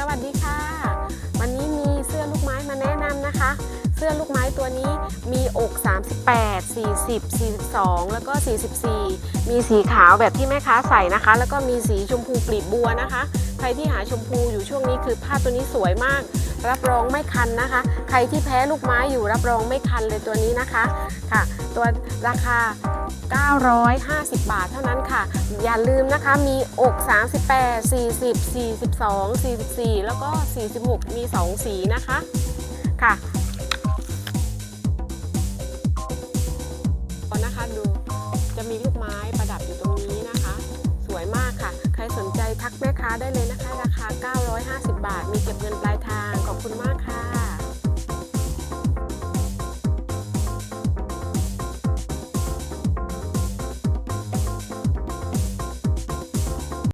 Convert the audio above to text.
สวัสดีค่ะ วันนี้มีเสื้อลูกไม้มาแนะนำนะคะ เสื้อลูกไม้ตัวนี้มีอก 38 40 42 แล้วก็ 44 มีสีขาวแบบที่แม่ค้าใส่นะคะ แล้วก็มีสีชมพูกลีบบัวนะคะ ใครที่หาชมพูอยู่ช่วงนี้คือผ้าตัวนี้สวยมาก รับรองไม่คันนะคะ ใครที่แพ้ลูกไม้อยู่รับรองไม่คันเลยตัวนี้นะคะค่ะ ตัวราคา 950 บาทเท่านั้นค่ะ อย่าลืมนะคะมีอก 38 40 42 44 แล้วก็ 46 มี 2 สีนะคะค่ะก่อนนะคะดูจะมีลูกไม้ประดับอยู่ตรงนี้นะคะ สวยมากค่ะ ใครสนใจทักแม่ค้าได้เลยนะคะ ราคา 950 บาท มีเก็บเงินปลาย คุณมาก